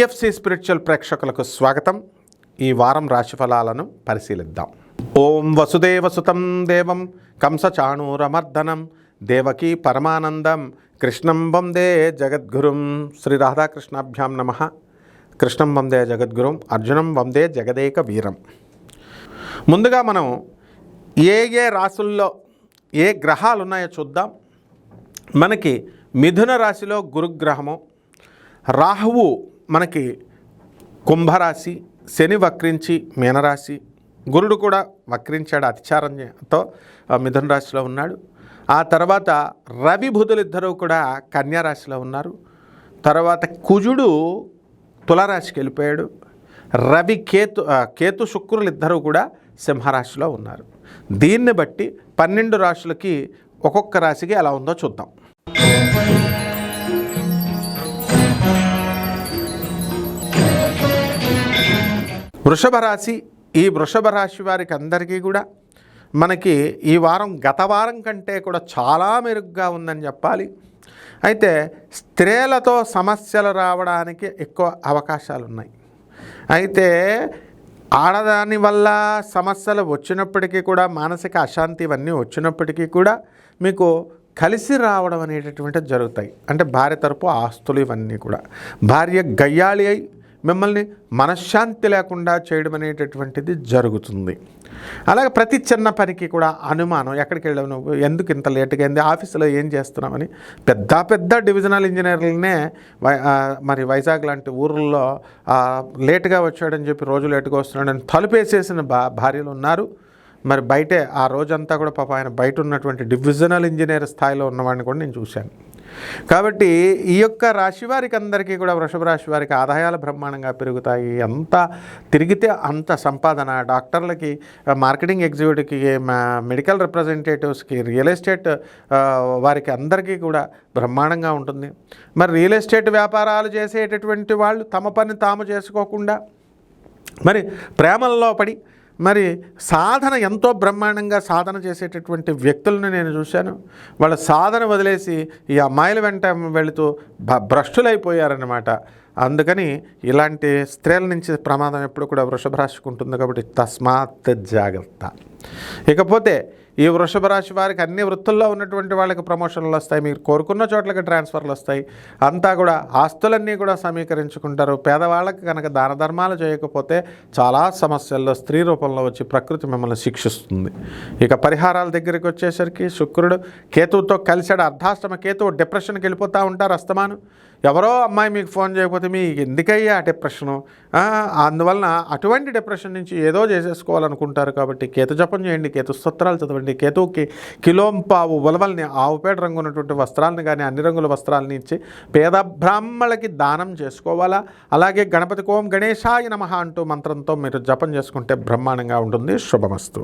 PFC spiritual ప్రేక్షకులకు స్వాగతం. ఈ వారం రాశిఫలాలను పరిశీలిద్దాం. ఓం వసుదేవసుతం దేవం కంసచాణూరమర్దనం దేవకీ పరమానందం కృష్ణం వందే జగద్గురుం శ్రీ రాధాకృష్ణాభ్యాం నమ. కృష్ణం వందే జగద్గురుం అర్జునం వందే జగదేక వీరం. ముందుగా మనం ఏ ఏ రాసుల్లో ఏ గ్రహాలు ఉన్నాయో చూద్దాం. మనకి మిథున రాశిలో గురుగ్రహము రాహువు మనకి కుంభరాశి శని వక్రించి మీనరాశి గురుడు కూడా వక్రించాడు అతిచారంతో మిథున రాశిలో ఉన్నాడు. ఆ తర్వాత రవి బుధులిద్దరూ కూడా కన్యారాశిలో ఉన్నారు. తర్వాత కుజుడు తులరాశికి వెళ్ళిపోయాడు. రవి కేతు కేతు శుక్రులు ఇద్దరూ కూడా సింహరాశిలో ఉన్నారు. దీన్ని బట్టి పన్నెండు రాశులకి ఒక్కొక్క రాశికి ఎలా ఉందో చూద్దాం. వృషభ రాశి ఈ వృషభ రాశి వారికి అందరికీ కూడా మనకి ఈ వారం గత వారం కంటే కూడా చాలా మెరుగ్గా ఉందని చెప్పాలి. అయితే స్త్రీలతో సమస్యలు రావడానికి ఎక్కువ అవకాశాలు ఉన్నాయి అయితే ఆడదాని వల్ల సమస్యలు వచ్చినప్పటికీ కూడా మానసిక అశాంతి ఇవన్నీ వచ్చినప్పటికీ కూడా మీకు కలిసి రావడం అనేటటువంటిది జరుగుతాయి. అంటే భార్య తరపు ఆస్తులు ఇవన్నీ కూడా. భార్య గయ్యాళి అయి మిమ్మల్ని మనశ్శాంతి లేకుండా చేయడం అనేటటువంటిది జరుగుతుంది. అలాగే ప్రతి చిన్న పనికి కూడా అనుమానం ఎక్కడికి వెళ్ళావు నువ్వు? ఎందుకు ఇంత లేటుగా అయింది? ఆఫీసులో ఏం చేస్తున్నామని పెద్ద పెద్ద డివిజనల్ ఇంజనీర్లనే వై మరి వైజాగ్ లాంటి ఊర్లలో లేటుగా వచ్చాడని చెప్పి రోజు లేటుగా వస్తున్నాడని తలుపేసేసిన భా భార్యలు ఉన్నారు. మరి బయటే ఆ రోజంతా కూడా పాప ఆయన బయట ఉన్నటువంటి డివిజనల్ ఇంజనీర్ స్థాయిలో ఉన్నవాడిని కూడా నేను చూశాను. కాబట్టి ఈ యొక్క రాశి వారికి అందరికీ కూడా వృషభ రాశి వారికి ఆదాయాలు బ్రహ్మాండంగా పెరుగుతాయి. ఎంత తిరిగితే అంత సంపాదన. డాక్టర్లకి మార్కెటింగ్ ఎగ్జిక్యూటివ్కి మా- మెడికల్ రిప్రజెంటేటివ్స్కి రియల్ ఎస్టేట్ వారికి అందరికీ కూడా బ్రహ్మాండంగా ఉంటుంది. మరి రియల్ ఎస్టేట్ వ్యాపారాలు చేసేటటువంటి వాళ్ళు తమ పని తాము చేసుకోకుండా మరి ప్రేమల్లో పడి మరి సాధన ఎంతో బ్రహ్మాండంగా సాధన చేసేటటువంటి వ్యక్తులను నేను చూశాను. వాళ్ళ సాధన వదిలేసి ఈ అమ్మాయిల వెంట వెళుతూ భ భ్రష్టులైపోయారన్నమాట. అందుకని ఇలాంటి స్త్రీల నుంచి ప్రమాదం ఎప్పుడు కూడా వృషభ రాశికి ఉంటుంది కాబట్టి తస్మాత్ జాగ్రత్త. ఇకపోతే ఈ వృషభ రాశి వారికి అన్ని వృత్తుల్లో ఉన్నటువంటి వాళ్ళకి ప్రమోషన్లు వస్తాయి. మీరు కోరుకున్న చోట్లకి ట్రాన్స్ఫర్లు వస్తాయి. అంతా కూడా ఆస్తులన్నీ కూడా సమీకరించుకుంటారు. పేదవాళ్ళకి కనుక దాన ధర్మాలు చేయకపోతే చాలా సమస్యల్లో స్త్రీ రూపంలో వచ్చి ప్రకృతి మిమ్మల్ని శిక్షిస్తుంది. ఇక పరిహారాల దగ్గరికి వచ్చేసరికి శుక్రుడు కేతువుతో కలిశాడు. అర్ధాష్టమ కేతువు డిప్రెషన్కి వెళ్ళిపోతూ ఉంటారు అస్తమాను. ఎవరో అమ్మాయి మీకు ఫోన్ చేయకపోతే మీకు ఎందుకయ్యా ఆ డిప్రెషను? అందువలన అటువంటి డిప్రెషన్ నుంచి ఏదో చేసేసుకోవాలనుకుంటారు కాబట్టి కేతు జపం చేయండి కేతు స్తోత్రాలు చదవండి కేతువుకి కిలోంపావు ఉలవల్ని ఆవుపేట రంగు ఉన్నటువంటి వస్త్రాలను కానీ అన్ని రంగుల వస్త్రాలని ఇచ్చి పేద బ్రాహ్మణులకి దానం చేసుకోవాలా? అలాగే గణపతి కోం గణేశాయ నమ అంటూ మంత్రంతో మీరు జపం చేసుకుంటే బ్రహ్మాండంగా ఉంటుంది. శుభమస్తు.